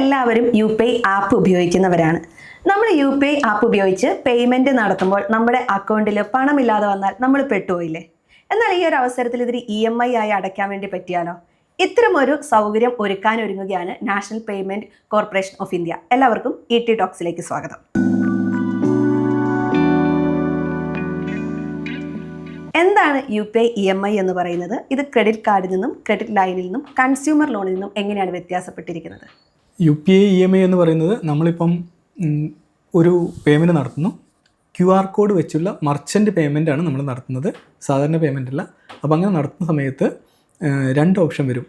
നമ്മളെല്ലാവരും U P app ഉപയോഗിക്കുന്നവരാണ്. നമ്മൾ യു പി ഐ ആപ്പ് ഉപയോഗിച്ച് പേയ്മെന്റ് നടത്തുമ്പോൾ നമ്മുടെ അക്കൗണ്ടിൽ പണമില്ലാതെ വന്നാൽ നമ്മൾ പെട്ടുപോയില്ലേ? എന്നാൽ ഈ ഒരു അവസരത്തിൽ ഇതിന് ഇ എം ഐ ആയി അടയ്ക്കാൻ വേണ്ടി പറ്റിയാലോ? ഇത്തരമൊരു സൗകര്യം ഒരുക്കാൻ ഒരുങ്ങുകയാണ് national payment corporation of India എല്ലാവർക്കും ഇ ടി ടോക്സിലേക്ക് സ്വാഗതം. എന്താണ് U P I E M I എന്ന് പറയുന്നത്? ഇത് ക്രെഡിറ്റ് കാർഡിൽ നിന്നും ക്രെഡിറ്റ് ലൈനിൽ നിന്നും കൺസ്യൂമർ ലോണിൽ നിന്നും എങ്ങനെയാണ് വ്യത്യാസപ്പെട്ടിരിക്കുന്നത്? U P I E M I എന്ന് പറയുന്നത് നമ്മളിപ്പം ഒരു പേയ്മെന്റ് നടത്തുന്നു. ക്യു ആർ കോഡ് വെച്ചുള്ള മർച്ചന്റ് പേയ്മെന്റ് ആണ് നമ്മൾ നടത്തുന്നത്. സാധാരണ പേയ്മെന്റ് അല്ല. അപ്പോൾ അങ്ങനെ നടത്തുന്ന സമയത്ത് രണ്ട് ഓപ്ഷൻ വരും.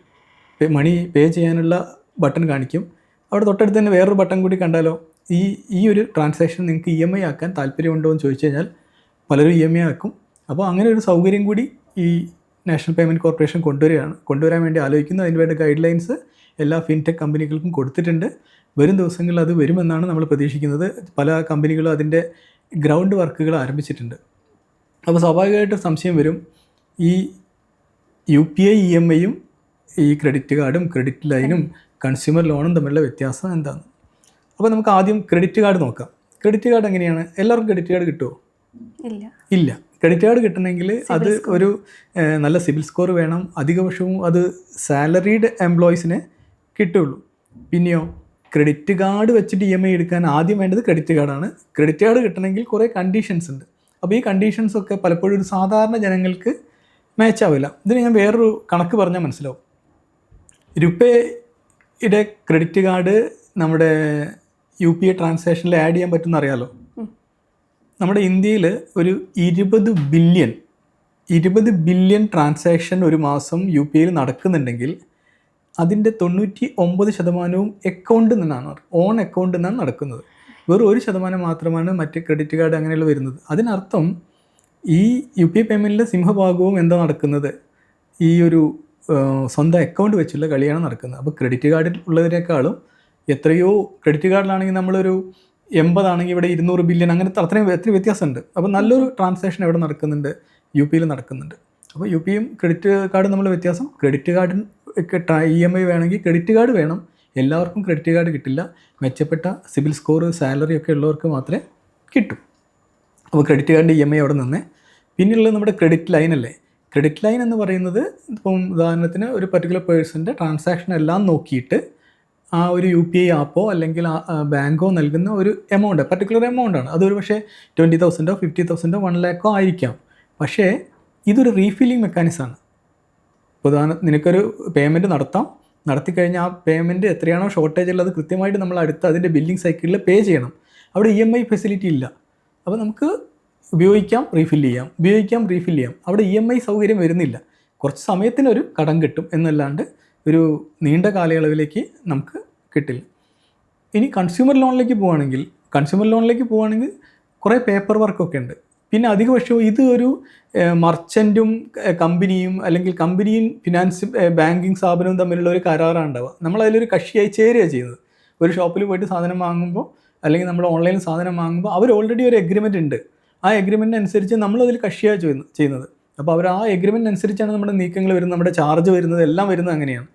മണി പേ ചെയ്യാനുള്ള ബട്ടൺ കാണിക്കും. അവിടെ തൊട്ടടുത്ത് തന്നെ വേറൊരു ബട്ടൺ കൂടി കണ്ടാലോ? ഈ ഈ ഒരു ട്രാൻസാക്ഷൻ നിങ്ങൾക്ക് ഇ എം ഐ ആക്കാൻ താല്പര്യമുണ്ടോ എന്ന് ചോദിച്ചു കഴിഞ്ഞാൽ പലരും ഇ എം ഐ ആക്കും. അപ്പോൾ അങ്ങനെ ഒരു സൗകര്യം കൂടി ഈ നാഷണൽ പേയ്മെന്റ് കോർപ്പറേഷൻ കൊണ്ടുവരികയാണ്. കൊണ്ടുവരാൻ വേണ്ടി ആലോചിക്കുന്നു. അതിന് വേണ്ട ഗൈഡ് ലൈൻസ് എല്ലാ ഫിൻടെക് കമ്പനികൾക്കും കൊടുത്തിട്ടുണ്ട്. വരും ദിവസങ്ങളിൽ അത് വരുമെന്നാണ് നമ്മൾ പ്രതീക്ഷിക്കുന്നത്. പല കമ്പനികളും അതിന്റെ ഗ്രൗണ്ട് വർക്കുകൾ ആരംഭിച്ചിട്ടുണ്ട്. അപ്പോൾ സ്വാഭാവികമായിട്ട് സംശയം വരും. ഈ U P I E M ഐയും ഈ ക്രെഡിറ്റ് കാർഡും ക്രെഡിറ്റ് ലൈനും കൺസ്യൂമർ ലോണും തമ്മിലുള്ള വ്യത്യാസം എന്താണ് അപ്പോൾ നമുക്ക് ആദ്യം ക്രെഡിറ്റ് കാർഡ് നോക്കാം. ക്രെഡിറ്റ് കാർഡ് എങ്ങനെയാണ്? എല്ലാവർക്കും ക്രെഡിറ്റ് കാർഡ് കിട്ടുമോ ഇല്ല. ഇല്ല. ക്രെഡിറ്റ് കാർഡ് കിട്ടണമെങ്കിൽ അത് ഒരു നല്ല സിബിൽ സ്കോർ വേണം. അധിക വർഷവും അത് സാലറീഡ് എംപ്ലോയീസിനെ കിട്ടുള്ളൂ. പിന്നെയോ ക്രെഡിറ്റ് കാർഡ് വെച്ചിട്ട് ഇ എം ഐ എടുക്കാൻ ആദ്യം വേണ്ടത് ക്രെഡിറ്റ് കാർഡാണ് ക്രെഡിറ്റ് കാർഡ് കിട്ടണമെങ്കിൽ കുറേ കണ്ടീഷൻസ് ഉണ്ട്. അപ്പോൾ ഈ കണ്ടീഷൻസ് ഒക്കെ പലപ്പോഴും ഒരു സാധാരണ ജനങ്ങൾക്ക് മാച്ച് ആവില്ല. ഇതിന് ഞാൻ വേറൊരു കണക്ക് പറഞ്ഞാൽ മനസ്സിലാവും. രുപേയുടെ ക്രെഡിറ്റ് കാർഡ് നമ്മുടെ യു പി ഐ ട്രാൻസാക്ഷനിൽ ആഡ് ചെയ്യാൻ പറ്റുമെന്ന് അറിയാലോ? നമ്മുടെ ഇന്ത്യയിൽ ഒരു ഇരുപത് ബില്യൺ ഇരുപത് ബില്യൺ ട്രാൻസാക്ഷൻ ഒരു മാസം യു പി ഐയിൽ നടക്കുന്നുണ്ടെങ്കിൽ അതിന്റെ തൊണ്ണൂറ്റി ഒമ്പത് ശതമാനവും അക്കൗണ്ടിൽ നിന്നാണ്. ഓൺ അക്കൗണ്ടിൽ നിന്നാണ് നടക്കുന്നത്. വെറും ഒരു ശതമാനം മാത്രമാണ് മറ്റ് ക്രെഡിറ്റ് കാർഡ് അങ്ങനെയുള്ള വരുന്നത്. അതിനർത്ഥം ഈ യു പി ഐ പേയ്മെന്റിലെ സിംഹഭാഗവും എന്താ നടക്കുന്നത്? ഈ ഒരു സ്വന്തം അക്കൗണ്ട് വെച്ചുള്ള കളിയാണ് നടക്കുന്നത്. അപ്പോൾ ക്രെഡിറ്റ് കാർഡിൽ ഉള്ളതിനേക്കാളും എത്രയോ ക്രെഡിറ്റ് കാർഡിലാണെങ്കിൽ നമ്മളൊരു എൺപതാണെങ്കിൽ ഇവിടെ ഇരുന്നൂറ് ബില്യൺ അങ്ങനത്തെ അത്രയും എത്ര വ്യത്യാസമുണ്ട്. അപ്പോൾ നല്ലൊരു ട്രാൻസാക്ഷൻ എവിടെ നടക്കുന്നുണ്ട്. യു പിയിൽ നടക്കുന്നുണ്ട്. അപ്പോൾ യു പിയും ക്രെഡിറ്റ് കാർഡും നമ്മൾ വ്യത്യാസം ക്രെഡിറ്റ് കാർഡിന് ഇ എം ഐ വേണമെങ്കിൽ ക്രെഡിറ്റ് കാർഡ് വേണം. എല്ലാവർക്കും ക്രെഡിറ്റ് കാർഡ് കിട്ടില്ല. മെച്ചപ്പെട്ട സിബിൽ സ്കോർ സാലറി ഒക്കെ ഉള്ളവർക്ക് മാത്രമേ കിട്ടൂ. അപ്പോൾ ക്രെഡിറ്റ് കാർഡിന്റെ ഇ എം ഐ അവിടെ നിന്ന്. പിന്നെയുള്ളത് നമ്മുടെ ക്രെഡിറ്റ് ലൈൻ അല്ലേ? ക്രെഡിറ്റ് ലൈൻ എന്ന് പറയുന്നത് ഇപ്പം ഉദാഹരണത്തിന് ഒരു പർട്ടിക്കുലർ പേഴ്സന്റെ ട്രാൻസാക്ഷൻ എല്ലാം നോക്കിയിട്ട് ആ ഒരു യു പി ഐ ആപ്പോ അല്ലെങ്കിൽ ബാങ്കോ നൽകുന്ന ഒരു എമൗണ്ട് പർട്ടിക്കുലർ എമൗണ്ട് ആണ്. അതൊരു പക്ഷേ ട്വന്റി തൗസൻഡോ ഫിഫ്റ്റി തൗസൻഡോ വൺ ലാക്കോ ആയിരിക്കാം. പക്ഷേ ഇതൊരു റീഫില്ലിംഗ് മെക്കാനിസമാണ് ഉദാഹരണം നിനക്കൊരു പേയ്മെന്റ് നടത്താം. നടത്തി കഴിഞ്ഞാൽ ആ പേയ്മെന്റ് എത്രയാണോ ഷോർട്ടേജ് ഉള്ളത് കൃത്യമായിട്ട് നമ്മൾ അടുത്ത് അതിന്റെ ബില്ലിംഗ് സൈക്കിളിൽ പേ ചെയ്യണം. അവിടെ ഇ എം ഐ ഫെസിലിറ്റി ഇല്ല. അപ്പോൾ നമുക്ക് ഉപയോഗിക്കാം റീഫിൽ ചെയ്യാം. ഉപയോഗിക്കാം റീഫിൽ ചെയ്യാം. അവിടെ ഇ എം ഐ സൗകര്യം വരുന്നില്ല. കുറച്ച് സമയത്തിനൊരു കടം കിട്ടും എന്നല്ലാണ്ട് ഒരു നീണ്ട കാലയളവിലേക്ക് നമുക്ക് കിട്ടില്ല. ഇനി കൺസ്യൂമർ ലോണിലേക്ക് പോവുകയാണെങ്കിൽ കൺസ്യൂമർ ലോണിലേക്ക് പോവുകയാണെങ്കിൽ കുറേ പേപ്പർ വർക്കൊക്കെ ഉണ്ട്. പിന്നെ അധിക പക്ഷവും ഇത് ഒരു മർച്ചന്റും കമ്പനിയും അല്ലെങ്കിൽ കമ്പനിയും ഫിനാൻസ് ബാങ്കിങ് സ്ഥാപനവും തമ്മിലുള്ള ഒരു കരാറാണ് ഉണ്ടാവുക. നമ്മളതിലൊരു കക്ഷിയായി ചേരുകയാണ് ചെയ്യുന്നത്. ഒരു ഷോപ്പിൽ പോയിട്ട് സാധനം വാങ്ങുമ്പോൾ അല്ലെങ്കിൽ നമ്മൾ ഓൺലൈനിൽ സാധനം വാങ്ങുമ്പോൾ അവർ ഓൾറെഡി ഒരു എഗ്രിമെന്റ് ഉണ്ട്. ആ എഗ്രിമെന്റ് അനുസരിച്ച് നമ്മളതിൽ കക്ഷിയാണ് ചെയ്യുന്നത്. അപ്പോൾ അവർ ആ എഗ്രിമെന്റ് അനുസരിച്ചാണ് നമ്മുടെ നീക്കങ്ങൾ വരുന്നത് നമ്മുടെ ചാർജ് വരുന്നത് എല്ലാം വരുന്നത് അങ്ങനെയാണ്.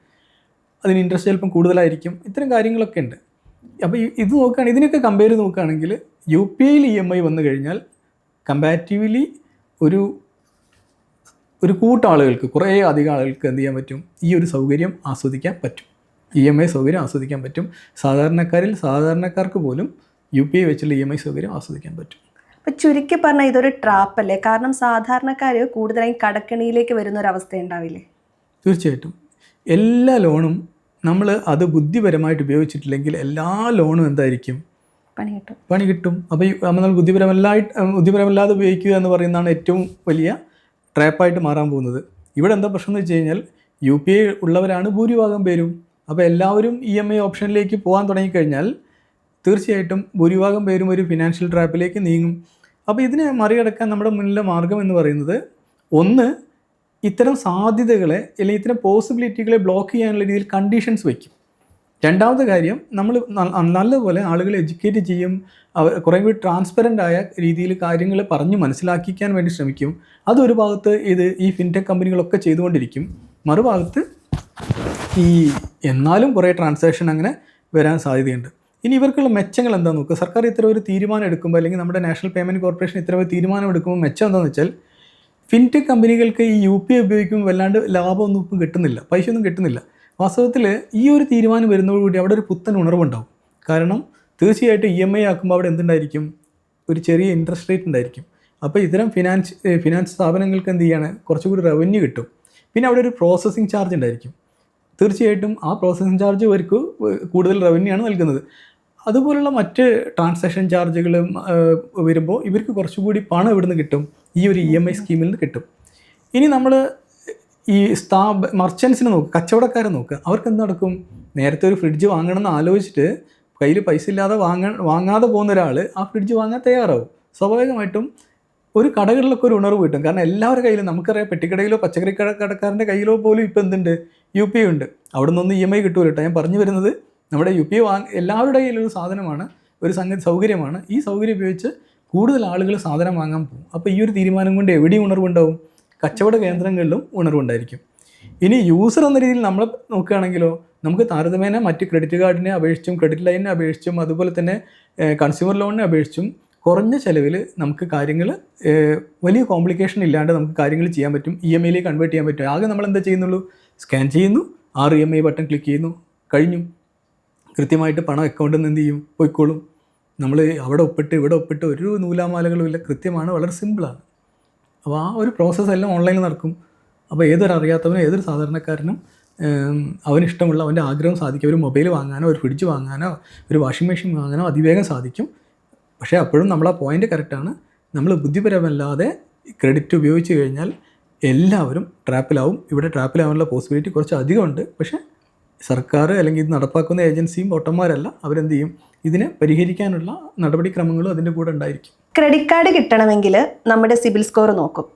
അതിന് ഇൻട്രസ്റ്റ് ചിലപ്പം കൂടുതലായിരിക്കും. ഇത്തരം കാര്യങ്ങളൊക്കെ ഉണ്ട്. അപ്പോൾ ഇത് നോക്കുകയാണെങ്കിൽ ഇതിനൊക്കെ കമ്പയർ നോക്കുകയാണെങ്കിൽ യു പി ഐയിൽ ഇ എം ഐ വന്നു കഴിഞ്ഞാൽ കമ്പാരിറ്റീവ്ലി ഒരു ഒരു കൂട്ടം ആളുകൾക്ക് കുറേ അധികം ആളുകൾക്ക് എന്ത് ചെയ്യാൻ പറ്റും? ഈ ഒരു സൗകര്യം ആസ്വദിക്കാൻ പറ്റും. ഇ എം ഐ സൗകര്യം ആസ്വദിക്കാൻ പറ്റും. സാധാരണക്കാരിൽ സാധാരണക്കാർക്ക് പോലും യു പി ഐ വെച്ചുള്ള ഇ എം ഐ സൗകര്യം ആസ്വദിക്കാൻ പറ്റും. അപ്പം ചുരുക്കി പറഞ്ഞാൽ ഇതൊരു ട്രാപ്പ് അല്ലേ കാരണം സാധാരണക്കാർ കൂടുതലായി കടക്കണിയിലേക്ക് വരുന്ന ഒരു അവസ്ഥ ഉണ്ടാവില്ലേ? തീർച്ചയായിട്ടും. എല്ലാ ലോണും നമ്മൾ അത് ബുദ്ധിപരമായിട്ട് ഉപയോഗിച്ചിട്ടില്ലെങ്കിൽ എല്ലാ ലോണും എന്തായിരിക്കും? പണി കിട്ടും. പണി കിട്ടും. അപ്പോൾ നമ്മൾ ബുദ്ധിപരമല്ലായിട്ട് ബുദ്ധിപരമല്ലാതെ ഉപയോഗിക്കുക എന്ന് പറയുന്നതാണ് ഏറ്റവും വലിയ ട്രാപ്പായിട്ട് മാറാൻ പോകുന്നത്. ഇവിടെ എന്താ പ്രശ്നം എന്ന് വെച്ച് കഴിഞ്ഞാൽ യു പി ഐ ഉള്ളവരാണ് ഭൂരിഭാഗം പേരും. അപ്പോൾ എല്ലാവരും ഇ എം ഐ ഓപ്ഷനിലേക്ക് പോകാൻ തുടങ്ങിക്കഴിഞ്ഞാൽ തീർച്ചയായിട്ടും ഭൂരിഭാഗം പേരും ഒരു ഫിനാൻഷ്യൽ ട്രാപ്പിലേക്ക് നീങ്ങും. അപ്പോൾ ഇതിനെ മറികടക്കാൻ നമ്മുടെ മുന്നിലെ മാർഗം എന്ന് പറയുന്നത് ഒന്ന് ഇത്തരം സാധ്യതകളെ അല്ലെങ്കിൽ ഇത്തരം പോസിബിലിറ്റികളെ ബ്ലോക്ക് ചെയ്യാനുള്ള രീതിയിൽ കണ്ടീഷൻസ് വയ്ക്കും. രണ്ടാമത്തെ കാര്യം നമ്മൾ നല്ലപോലെ ആളുകളെ എഡ്യൂക്കേറ്റ് ചെയ്യും അവർ കുറേ കൂടി ട്രാൻസ്പെറന്റ് ആയ രീതിയിൽ കാര്യങ്ങൾ പറഞ്ഞ് മനസ്സിലാക്കിക്കാൻ വേണ്ടി ശ്രമിക്കും. അതൊരു ഭാഗത്ത് ഇത് ഈ ഫിൻടെക് കമ്പനികളൊക്കെ ചെയ്തുകൊണ്ടിരിക്കും. മറുഭാഗത്ത് ഈ എന്നാലും കുറേ ട്രാൻസാക്ഷൻ അങ്ങനെ വരാൻ സാധ്യതയുണ്ട്. ഇനി ഇവർക്കുള്ള മെച്ചങ്ങൾ എന്താണെന്ന് നോക്കുക സർക്കാർ ഇത്ര ഒരു തീരുമാനം എടുക്കുമ്പോൾ അല്ലെങ്കിൽ നമ്മുടെ നാഷണൽ പേയ്മെന്റ് കോർപ്പറേഷൻ ഇത്ര ഒരു തീരുമാനം എടുക്കുമ്പോൾ മെച്ചം എന്താണെന്ന് വെച്ചാൽ ഫിൻടെക് കമ്പനികൾക്ക് ഈ യു പി ഐ ഉപയോഗിക്കുമ്പോൾ വല്ലാണ്ട് ലാഭമൊന്നും ഇപ്പം കിട്ടുന്നില്ല. പൈസ ഒന്നും കിട്ടുന്നില്ല. വാസ്തവത്തിൽ ഈ ഒരു തീരുമാനം വരുന്നതോടുകൂടി അവിടെ ഒരു പുത്തൻ ഉണർവുണ്ടാവും. കാരണം തീർച്ചയായിട്ടും ഇ എം ഐ ആക്കുമ്പോൾ അവിടെ എന്തുണ്ടായിരിക്കും? ഒരു ചെറിയ ഇൻട്രസ്റ്റ് റേറ്റ് ഉണ്ടായിരിക്കും. അപ്പോൾ ഇത്തരം ഫിനാൻസ് ഫിനാൻസ് സ്ഥാപനങ്ങൾക്ക് എന്ത് ചെയ്യാണ്? കുറച്ചുകൂടി റവന്യൂ കിട്ടും. പിന്നെ അവിടെ ഒരു പ്രോസസ്സിങ് ചാർജ് ഉണ്ടായിരിക്കും. തീർച്ചയായിട്ടും ആ പ്രോസസ്സിങ് ചാർജ് അവർക്ക് കൂടുതൽ റവന്യൂ ആണ് നൽകുന്നത്. അതുപോലുള്ള മറ്റ് ട്രാൻസാക്ഷൻ ചാർജുകളും വരുമ്പോൾ ഇവർക്ക് കുറച്ചുകൂടി പണം ഇവിടുന്ന് കിട്ടും. ഈ ഒരു ഇ എം ഐ സ്കീമിൽ നിന്ന് കിട്ടും. ഇനി നമ്മൾ ഈ സ്ഥാപ മർച്ചൻസിനെ നോക്കുക കച്ചവടക്കാരെ നോക്കുക അവർക്ക് എന്ത് നടക്കും? നേരത്തെ ഒരു ഫ്രിഡ്ജ് വാങ്ങണമെന്ന് ആലോചിച്ചിട്ട് കയ്യിൽ പൈസ ഇല്ലാതെ വാങ്ങാൻ വാങ്ങാതെ പോകുന്ന ഒരാൾ ആ ഫ്രിഡ്ജ് വാങ്ങാൻ തയ്യാറാവും. സ്വാഭാവികമായിട്ടും ഒരു കടകളിലൊക്കെ ഒരു ഉണർവ് കിട്ടും. കാരണം എല്ലാവരുടെ കയ്യിലും നമുക്കറിയാം പെട്ടിക്കടയിലോ പച്ചക്കറി കട കടക്കാരന്റെ കയ്യിലോ പോലും ഇപ്പോൾ എന്തുണ്ട്? യു പി ഉണ്ട്. അവിടെ നിന്നൊന്നും ഇ എം ഐ കിട്ടൂല കേട്ടോ. ഞാൻ പറഞ്ഞു വരുന്നത് നമ്മുടെ യു പി വാങ് എല്ലാവരുടെ കയ്യിലൊരു സാധനമാണ് ഒരു സംഗതി സൗകര്യമാണ്. ഈ സൗകര്യം ഉപയോഗിച്ച് കൂടുതൽ ആളുകൾ സാധനം വാങ്ങാൻ പോകും. അപ്പോൾ ഈ ഒരു തീരുമാനം കൊണ്ട് എവിടെയും ഉണർവുണ്ടാവും? കച്ചവട കേന്ദ്രങ്ങളിലും ഉണർവുണ്ടായിരിക്കും. ഇനി യൂസർ എന്ന രീതിയിൽ നമ്മൾ നോക്കുകയാണെങ്കിലോ നമുക്ക് താരതമ്യേന മറ്റ് ക്രെഡിറ്റ് കാർഡിനെ അപേക്ഷിച്ചും ക്രെഡിറ്റ് ലൈനിനെ അപേക്ഷിച്ചും അതുപോലെ തന്നെ കൺസ്യൂമർ ലോണിനെ അപേക്ഷിച്ചും കുറഞ്ഞ ചിലവിൽ നമുക്ക് കാര്യങ്ങൾ വലിയ കോംപ്ലിക്കേഷൻ ഇല്ലാണ്ട് നമുക്ക് കാര്യങ്ങൾ ചെയ്യാൻ പറ്റും. ഇ എം ഐയിലേക്ക് കൺവേർട്ട് ചെയ്യാൻ പറ്റും. ആകെ നമ്മൾ എന്താ ചെയ്യുന്നുള്ളൂ? സ്കാൻ ചെയ്യുന്നു. ആറ് E M I button click ചെയ്യുന്നു. കഴിഞ്ഞു. കൃത്യമായിട്ട് പണം അക്കൗണ്ടിൽ നിന്ന് എന്ത് ചെയ്യും? പോയിക്കോളും. നമ്മൾ അവിടെ ഒപ്പിട്ട് ഇവിടെ ഒപ്പിട്ട് ഒരു നൂലാമാലകളും ഇല്ല. കൃത്യമാണ്. വളരെ സിമ്പിളാണ് അപ്പോൾ ആ ഒരു പ്രോസസ്സ് എല്ലാം ഓൺലൈനിൽ നടക്കും. അപ്പോൾ ഏതൊരു അറിയാത്തവനും ഏതൊരു സാധാരണക്കാരനും അവനിഷ്ടമുള്ള അവന്റെ ആഗ്രഹം സാധിക്കും. ഒരു മൊബൈൽ വാങ്ങാനോ ഒരു ഫ്രിഡ്ജ് വാങ്ങാനോ ഒരു വാഷിംഗ് മെഷീൻ വാങ്ങാനോ അതിവേഗം സാധിക്കും. പക്ഷേ അപ്പോഴും നമ്മൾ ആ പോയിന്റ് കറക്റ്റാണ് നമ്മൾ ബുദ്ധിപരമല്ലാതെ ക്രെഡിറ്റ് ഉപയോഗിച്ച് കഴിഞ്ഞാൽ എല്ലാവരും ട്രാപ്പിലാവും ഇവിടെ ട്രാപ്പിലാവാനുള്ള പോസിബിലിറ്റി കുറച്ച് അധികമുണ്ട്. പക്ഷേ സർക്കാർ അല്ലെങ്കിൽ ഇത് നടപ്പാക്കുന്ന ഏജൻസിയും ഒട്ടന്മാരല്ല അവരെന്ത് ചെയ്യും? ഇതിനെ പരിഹരിക്കാനുള്ള നടപടിക്രമങ്ങളും അതിന്റെ കൂടെ ഉണ്ടായിരിക്കും. ക്രെഡിറ്റ് കാർഡ് കിട്ടണമെങ്കിൽ നമ്മുടെ സിബിൽ സ്കോർ നോക്കും.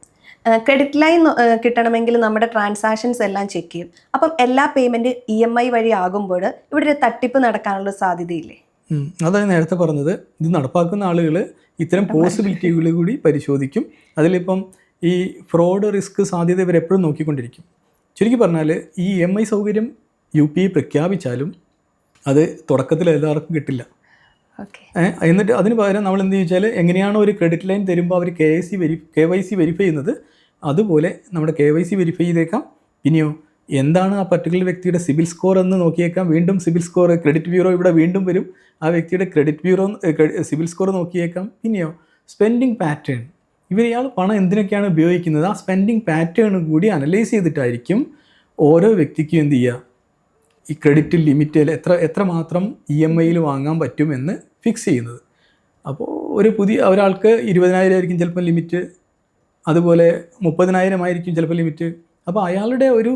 ക്രെഡിറ്റ് ലൈൻ കിട്ടണമെങ്കിൽ നമ്മുടെ ട്രാൻസാക്ഷൻസ് എല്ലാം ചെക്ക് ചെയ്യും. അപ്പം എല്ലാ പേയ്മെന്റ് ഇ എം ഐ വഴി ആകുമ്പോൾ ഇവിടെ ഒരു തട്ടിപ്പ് നടക്കാനുള്ള സാധ്യതയില്ലേ. അതാണ് നേരത്തെ പറഞ്ഞത്. ഇത് നടപ്പാക്കുന്ന ആളുകൾ ഇത്തരം പോസിബിലിറ്റികൾ കൂടി പരിശോധിക്കും. അതിലിപ്പം ഈ ഫ്രോഡ് റിസ്ക് സാധ്യത ഇവർ എപ്പോഴും നോക്കിക്കൊണ്ടിരിക്കും. ചുരുക്കി പറഞ്ഞാൽ ഈ എം ഐ സൗകര്യം യു പി പ്രഖ്യാപിച്ചാലും അത് തുടക്കത്തിൽ എല്ലാവർക്കും കിട്ടില്ല. എന്നിട്ട് അതിന് പകരം നമ്മൾ എന്ത് ചോദിച്ചാൽ എങ്ങനെയാണോ ഒരു ക്രെഡിറ്റ് ലൈൻ തരുമ്പോൾ അവർ K I C very K Y C verify ചെയ്യുന്നത് അതുപോലെ നമ്മുടെ കെ വൈ സി വെരിഫൈ ചെയ്തേക്കാം. പിന്നെയോ എന്താണ് ആ പർട്ടിക്കുലർ വ്യക്തിയുടെ സിബിൽ സ്കോർ എന്ന് നോക്കിയേക്കാം. വീണ്ടും സിബിൽ സ്കോർ ക്രെഡിറ്റ് ബ്യൂറോ ഇവിടെ വീണ്ടും വരും. ആ വ്യക്തിയുടെ ക്രെഡിറ്റ് ബ്യൂറോ സിബിൽ സ്കോർ നോക്കിയേക്കാം. പിന്നെയോ സ്പെൻഡിങ് പാറ്റേൺ ഇവർ പണം എന്തിനൊക്കെയാണ് ഉപയോഗിക്കുന്നത്? ആ സ്പെൻഡിങ് പാറ്റേൺ കൂടി അനലൈസ് ചെയ്തിട്ടായിരിക്കും ഓരോ വ്യക്തിക്കും എന്ത് ചെയ്യുക? ഈ ക്രെഡിറ്റ് ലിമിറ്റിൽ എത്ര എത്ര മാത്രം ഇ എം ഐയിൽ വാങ്ങാൻ പറ്റുമെന്ന് ഫിക്സ് ചെയ്യുന്നത്. അപ്പോൾ ഒരു പുതിയ ഒരാൾക്ക് ഇരുപതിനായിരം ആയിരിക്കും ചിലപ്പോൾ ലിമിറ്റ് അതുപോലെ മുപ്പതിനായിരം ആയിരിക്കും ചിലപ്പോൾ ലിമിറ്റ് അപ്പോൾ അയാളുടെ ഒരു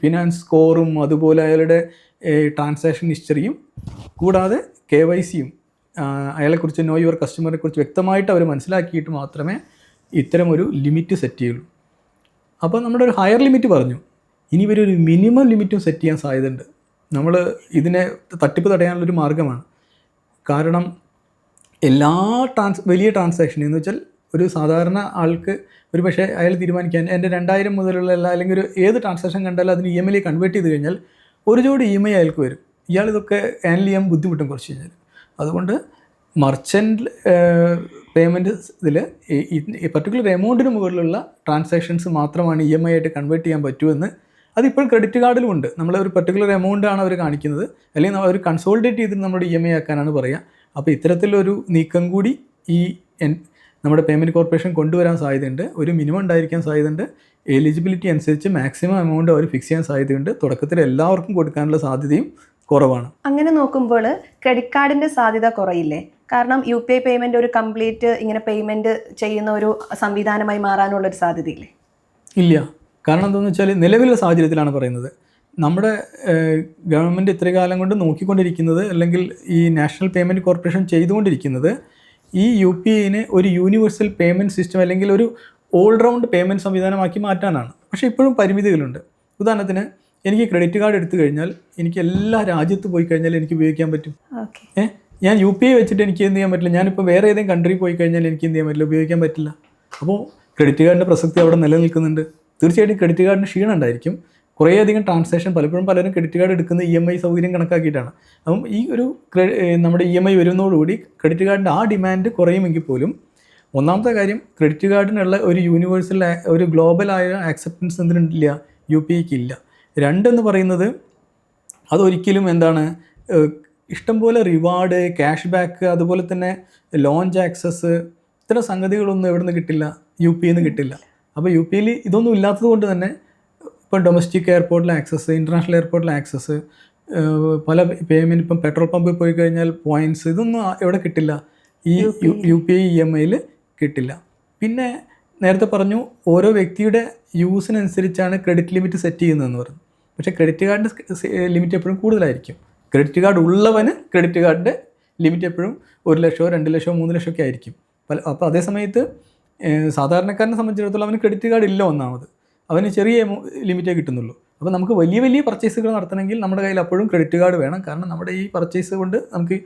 ഫിനാൻസ് സ്കോറും അതുപോലെ അയാളുടെ ട്രാൻസാക്ഷൻ ഹിസ്റ്ററിയും കൂടാതെ കെ വൈ സിയും അയാളെക്കുറിച്ച് നോ യുവർ കസ്റ്റമറിനെ കുറിച്ച് വ്യക്തമായിട്ട് അവർ മനസ്സിലാക്കിയിട്ട് മാത്രമേ ഇത്തരം ഒരു ലിമിറ്റ് സെറ്റ് ചെയ്യുള്ളൂ. അപ്പോൾ നമ്മുടെ ഒരു ഹയർ ലിമിറ്റ് പറഞ്ഞു. ഇനി ഇവരൊരു മിനിമം ലിമിറ്റും സെറ്റ് ചെയ്യാൻ സാധ്യതയുണ്ട്. നമ്മൾ ഇതിനെ തട്ടിപ്പ് തടയാനുള്ളൊരു മാർഗമാണ് കാരണം എല്ലാ ട്രാൻസ് വലിയ ട്രാൻസാക്ഷൻ എന്ന് വെച്ചാൽ ഒരു സാധാരണ ആൾക്ക് ഒരു പക്ഷേ അയാൾ തീരുമാനിക്കാൻ എന്റെ രണ്ടായിരം മുതലുള്ള എല്ലാ അല്ലെങ്കിൽ ഒരു ഏത് ട്രാൻസാക്ഷൻ കണ്ടാലും അതിന് ഇ എം ഐ കൺവേർട്ട് ചെയ്ത് കഴിഞ്ഞാൽ ഒരു ജോഡി ഇ എം ഐ അയാൾക്ക് വരും. ഇയാൾ ഇതൊക്കെ ഹാൻഡിൽ ചെയ്യാൻ ബുദ്ധിമുട്ടും കുറച്ച് കഴിഞ്ഞാൽ. അതുകൊണ്ട് മർച്ചന്റ് പേയ്മെന്റ് ഇതിൽ ഈ പർട്ടിക്കുലർ എമൗണ്ടിന് മുകളിലുള്ള ട്രാൻസാക്ഷൻസ് മാത്രമാണ് ഇ എം ഐ ആയിട്ട് കൺവേർട്ട് ചെയ്യാൻ പറ്റുമെന്ന് അതിപ്പോൾ ക്രെഡിറ്റ് കാർഡിലും ഉണ്ട് നമ്മൾ ഒരു പർട്ടിക്കുലർ എമൗണ്ട് ആണ് അവർ കാണിക്കുന്നത്. അല്ലെങ്കിൽ അവർ കൺസോൾഡേറ്റ് ചെയ്തിട്ട് നമ്മുടെ ഇ എം ഐ ആക്കാനാണ് പറയുക. അപ്പോൾ ഇത്തരത്തിലൊരു നീക്കം കൂടി ഈ എൻ- നമ്മുടെ പേയ്മെന്റ് കോർപ്പറേഷൻ കൊണ്ടുവരാൻ സാധ്യതയുണ്ട്. ഒരു മിനിമം ഉണ്ടായിരിക്കാൻ സാധ്യതയുണ്ട്. എലിജിബിലിറ്റി അനുസരിച്ച് മാക്സിമം എമൗണ്ട് അവർ ഫിക്സ് ചെയ്യാൻ സാധ്യതയുണ്ട്. തുടക്കത്തിൽ എല്ലാവർക്കും കൊടുക്കാനുള്ള സാധ്യതയും കുറവാണ്. അങ്ങനെ നോക്കുമ്പോൾ ക്രെഡിറ്റ് കാർഡിന്റെ സാധ്യത കുറയില്ലേ? കാരണം യു പി ഐ പേയ്മെന്റ് ഒരു കംപ്ലീറ്റ് ഇങ്ങനെ പേയ്മെന്റ് ചെയ്യുന്ന ഒരു സംവിധാനമായി മാറാനുള്ള ഒരു സാധ്യതയില്ലേ? ഇല്ല. കാരണം എന്താണെന്ന് വെച്ചാൽ നിലവിലുള്ള സാഹചര്യത്തിലാണ് പറയുന്നത്. നമ്മുടെ ഗവൺമെന്റ് ഇത്ര കാലം കൊണ്ട് നോക്കിക്കൊണ്ടിരിക്കുന്നത് അല്ലെങ്കിൽ ഈ നാഷണൽ പേയ്മെന്റ് കോർപ്പറേഷൻ ചെയ്തുകൊണ്ടിരിക്കുന്നത് ഈ യു പി ഐനെ ഒരു യൂണിവേഴ്സൽ പേയ്മെന്റ് സിസ്റ്റം അല്ലെങ്കിൽ ഒരു ഓൾറൗണ്ട് പേയ്മെന്റ് സംവിധാനമാക്കി മാറ്റാനാണ്. പക്ഷേ ഇപ്പോഴും പരിമിതികളുണ്ട്. ഉദാഹരണത്തിന് എനിക്ക് ക്രെഡിറ്റ് കാർഡ് എടുത്തു കഴിഞ്ഞാൽ എനിക്ക് എല്ലാ രാജ്യത്ത് പോയി കഴിഞ്ഞാൽ എനിക്ക് ഉപയോഗിക്കാൻ പറ്റും. ഏ? ഞാൻ യു പി ഐ വെച്ചിട്ട് എനിക്ക് എന്ത് ചെയ്യാൻ പറ്റില്ല. ഞാനിപ്പോൾ വേറെ ഏതെങ്കിലും കൺട്രി പോയി കഴിഞ്ഞാൽ എനിക്ക് എന്ത് ചെയ്യാൻ പറ്റില്ല? ഉപയോഗിക്കാൻ പറ്റില്ല. അപ്പോൾ ക്രെഡിറ്റ് കാർഡിന്റെ പ്രസക്തി അവിടെ നിലനിൽക്കുന്നുണ്ട്. തീർച്ചയായിട്ടും ക്രെഡിറ്റ് കാർഡിന് ക്ഷീണം ഉണ്ടായിരിക്കും. കുറേയധികം ട്രാൻസാക്ഷൻ പലപ്പോഴും പലരും ക്രെഡിറ്റ് കാർഡ് എടുക്കുന്ന ഇ എം ഐ സൗകര്യം കണക്കാക്കിയിട്ടാണ്. അപ്പം ഈ ഒരു നമ്മുടെ ഇ എം ഐ വരുന്നതോടുകൂടി ക്രെഡിറ്റ് കാർഡിന്റെ ആ ഡിമാൻഡ് കുറയുമെങ്കിൽ പോലും ഒന്നാമത്തെ കാര്യം ക്രെഡിറ്റ് കാർഡിനുള്ള ഒരു യൂണിവേഴ്സൽ ഒരു ഗ്ലോബലായ ആക്സെപ്റ്റൻസ് എന്തിനില്ല? യു പി ഐക്ക് ഇല്ല. രണ്ടെന്ന് പറയുന്നത് അതൊരിക്കലും എന്താണ് ഇഷ്ടംപോലെ റിവാർഡ് ക്യാഷ് ബാക്ക് അതുപോലെ തന്നെ ലോഞ്ച് ആക്സസ് ഇത്തരം സംഗതികളൊന്നും എവിടെ നിന്ന് കിട്ടില്ല യു പിയിൽ നിന്ന് കിട്ടില്ല. അപ്പോൾ യു പിയിൽ ഇതൊന്നും ഇല്ലാത്തത് കൊണ്ട് തന്നെ ഇപ്പം ഡൊമസ്റ്റിക് എയർപോർട്ടിൽ ആക്സസ് ഇന്റർനാഷണൽ എയർപോർട്ടിൽ ആക്സസ് പല പേയ്മെന്റ് ഇപ്പം പെട്രോൾ പമ്പിൽ പോയി കഴിഞ്ഞാൽ പോയിന്റ്സ് ഇതൊന്നും എവിടെ കിട്ടില്ല. ഈ U P I. E M ഐയിൽ കിട്ടില്ല. പിന്നെ നേരത്തെ പറഞ്ഞു ഓരോ വ്യക്തിയുടെ യൂസിനനുസരിച്ചാണ് ക്രെഡിറ്റ് ലിമിറ്റ് സെറ്റ് ചെയ്യുന്നതെന്ന് പറഞ്ഞു. പക്ഷേ ക്രെഡിറ്റ് കാർഡിന്റെ ലിമിറ്റ് എപ്പോഴും കൂടുതലായിരിക്കും. ക്രെഡിറ്റ് കാർഡ് ഉള്ളവന് ക്രെഡിറ്റ് കാർഡിന്റെ ലിമിറ്റ് എപ്പോഴും ഒരു ലക്ഷമോ രണ്ട് ലക്ഷമോ മൂന്ന് ലക്ഷമോ ഒക്കെ ആയിരിക്കും. പല അപ്പോൾ അതേ സമയത്ത് സാധാരണക്കാരനെ സംബന്ധിച്ചിടത്തോളം അവന് ക്രെഡിറ്റ് കാർഡ് ഇല്ല ഒന്നാമത്. അവന് ചെറിയ ലിമിറ്റേ കിട്ടുന്നുള്ളൂ. അപ്പോൾ നമുക്ക് വലിയ വലിയ പർച്ചേസുകൾ നടത്തണമെങ്കിൽ നമ്മുടെ കയ്യിൽ അപ്പോഴും ക്രെഡിറ്റ് കാർഡ് വേണം. കാരണം നമ്മുടെ ഈ പർച്ചേസ് കൊണ്ട് നമുക്ക്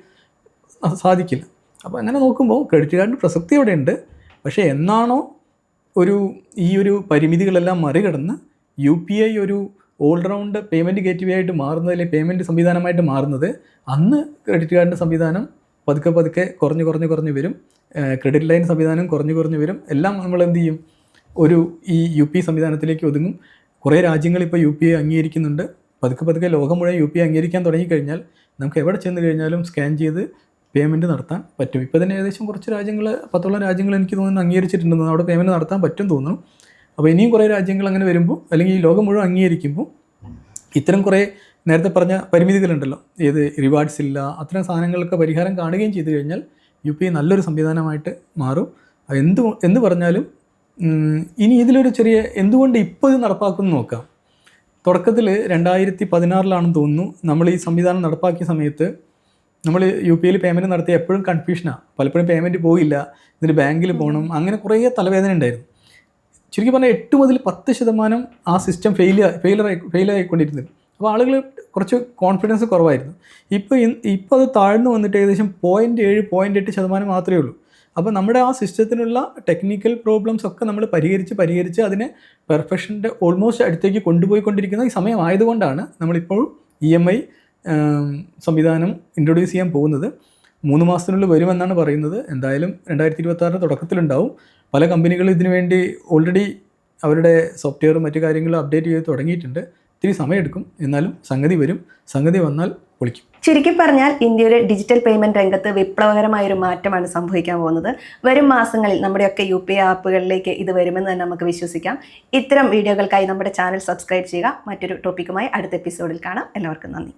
സാധിക്കില്ല. അപ്പോൾ അങ്ങനെ നോക്കുമ്പോൾ ക്രെഡിറ്റ് കാർഡിന് പ്രസക്തി ഇവിടെയുണ്ട് പക്ഷേ എന്നാണോ ഒരു ഈ ഒരു പരിമിതികളെല്ലാം മറികടന്ന് യു പി ഐ ഒരു ഓൾറൗണ്ട് പേയ്മെന്റ് ഗേറ്റ് വേ ആയിട്ട് മാറുന്നത് അല്ലെങ്കിൽ പേയ്മെന്റ് സംവിധാനമായിട്ട് മാറുന്നത് അന്ന് ക്രെഡിറ്റ് കാർഡിന്റെ സംവിധാനം പതുക്കെ പതുക്കെ കുറഞ്ഞു കുറഞ്ഞു കുറഞ്ഞു വരും. ക്രെഡിറ്റ് ലൈൻ സംവിധാനം കുറഞ്ഞു കുറഞ്ഞു വരും. എല്ലാം നമ്മൾ എന്ത് ചെയ്യും? ഒരു ഈ യു പി സംവിധാനത്തിലേക്ക് ഒതുങ്ങും. കുറേ രാജ്യങ്ങൾ ഇപ്പോൾ യു പി ഐ അംഗീകരിക്കുന്നുണ്ട്. പതുക്കെ പതുക്കെ ലോകം മുഴുവൻ യു പി ഐ അംഗീകരിക്കാൻ തുടങ്ങിക്കഴിഞ്ഞാൽ നമുക്ക് എവിടെ ചെന്ന് കഴിഞ്ഞാലും സ്കാൻ ചെയ്ത് പേയ്മെന്റ് നടത്താൻ പറ്റും. ഇപ്പോൾ തന്നെ ഏകദേശം കുറച്ച് രാജ്യങ്ങൾ പത്തോളം രാജ്യങ്ങൾ എനിക്ക് തോന്നുന്നു അംഗീകരിച്ചിട്ടുണ്ടെന്ന് അവിടെ പേയ്മെന്റ് നടത്താൻ പറ്റും തോന്നുന്നു. അപ്പോൾ ഇനിയും കുറേ രാജ്യങ്ങൾ അങ്ങനെ വരുമ്പോൾ അല്ലെങ്കിൽ ഈ ലോകം മുഴുവൻ അംഗീകരിക്കുമ്പോൾ ഇത്തരം കുറേ നേരത്തെ പറഞ്ഞ പരിമിതികളുണ്ടല്ലോ. ഏത് റിവാർഡ്സ് ഇല്ല അത്തരം സാധനങ്ങൾക്ക് പരിഹാരം കാണുകയും ചെയ്തു കഴിഞ്ഞാൽ യു പി നല്ലൊരു സംവിധാനമായിട്ട് മാറും. എന്ത് എന്ന് പറഞ്ഞാലും ഇനി ഇതിലൊരു ചെറിയ എന്തുകൊണ്ട് ഇപ്പോൾ ഇത് നടപ്പാക്കുമെന്ന് നോക്കാം. തുടക്കത്തിൽ രണ്ടായിരത്തി പതിനാറിലാണെന്ന് തോന്നുന്നു. നമ്മൾ ഈ സംവിധാനം നടപ്പാക്കിയ സമയത്ത് നമ്മൾ യു പി ഐയിൽ പേയ്മെന്റ് നടത്തിയ എപ്പോഴും കൺഫ്യൂഷനാണ് പലപ്പോഴും പേയ്മെന്റ് പോയില്ല. ഇതിന് ബാങ്കിൽ പോകണം. അങ്ങനെ കുറേ തലവേദന ഉണ്ടായിരുന്നു. ചുരുക്കി പറഞ്ഞാൽ എട്ട് മുതൽ പത്ത് ശതമാനം ആ സിസ്റ്റം ഫെയിലിയ ഫെയിലറായി ഫെയിലായിക്കൊണ്ടിരുന്നത് അപ്പോൾ ആളുകൾ കുറച്ച് കോൺഫിഡൻസ് കുറവായിരുന്നു. ഇപ്പോൾ ഇപ്പോൾ അത് താഴ്ന്നു വന്നിട്ട് ഏകദേശം പോയിന്റ് ഏഴ് പോയിന്റ് എട്ട് ശതമാനം മാത്രമേ ഉള്ളൂ. അപ്പോൾ നമ്മുടെ ആ സിസ്റ്റത്തിനുള്ള ടെക്നിക്കൽ പ്രോബ്ലംസ് ഒക്കെ നമ്മൾ പരിഹരിച്ച് പരിഹരിച്ച് അതിനെ പെർഫെക്ഷന്റെ ഓൾമോസ്റ്റ് അടുത്തേക്ക് കൊണ്ടുപോയിക്കൊണ്ടിരിക്കുന്ന ഈ സമയമായതുകൊണ്ടാണ് നമ്മളിപ്പോൾ ഇ എം ഐ സംവിധാനം ഇൻട്രൊഡ്യൂസ് ചെയ്യാൻ പോകുന്നത്. മൂന്ന് മാസത്തിനുള്ളിൽ വരുമെന്നാണ് പറയുന്നത്. എന്തായാലും രണ്ടായിരത്തി ഇരുപത്തി ആറിന്റെ തുടക്കത്തിലുണ്ടാവും. പല കമ്പനികളും ഇതിനു വേണ്ടി ഓൾറെഡി അവരുടെ സോഫ്റ്റ്വെയറും മറ്റു കാര്യങ്ങളും അപ്ഡേറ്റ് ചെയ്ത് തുടങ്ങിയിട്ടുണ്ട്. ഇത്തിരി സമയമെടുക്കും. എന്നാലും സംഗതി വരും. സംഗതി വന്നാൽ പൊളിക്കും. ചുരുക്കി പറഞ്ഞാൽ ഇന്ത്യയുടെ ഡിജിറ്റൽ പേയ്മെന്റ് രംഗത്ത് വിപ്ലവകരമായ ഒരു മാറ്റമാണ് സംഭവിക്കാൻ പോകുന്നത്. വരും മാസങ്ങളിൽ നമ്മുടെയൊക്കെ യു പി ഐ ആപ്പുകളിലേക്ക് ഇത് വരുമെന്ന് തന്നെ നമുക്ക് വിശ്വസിക്കാം. ഇത്തരം വീഡിയോകൾക്കായി നമ്മുടെ ചാനൽ സബ്സ്ക്രൈബ് ചെയ്യുക. മറ്റൊരു ടോപ്പിക്കുമായി അടുത്ത എപ്പിസോഡിൽ കാണാം. എല്ലാവർക്കും നന്ദി.